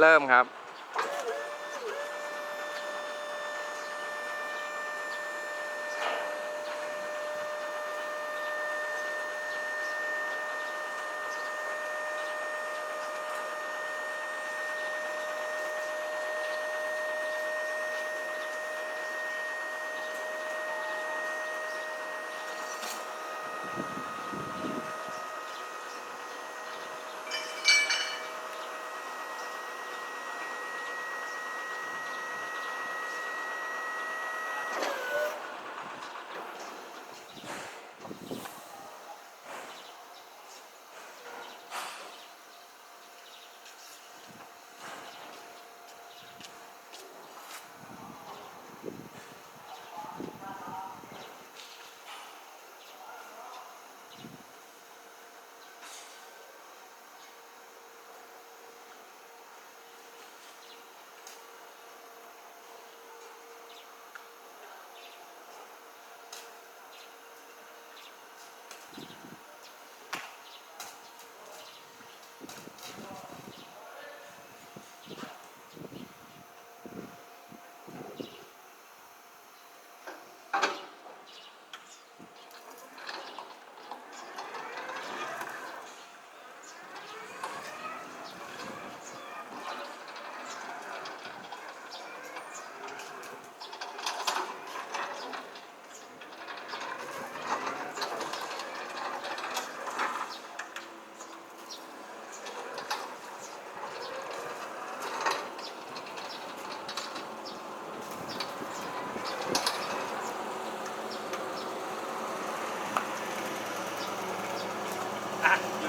เริ่มครับ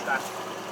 নমস্কার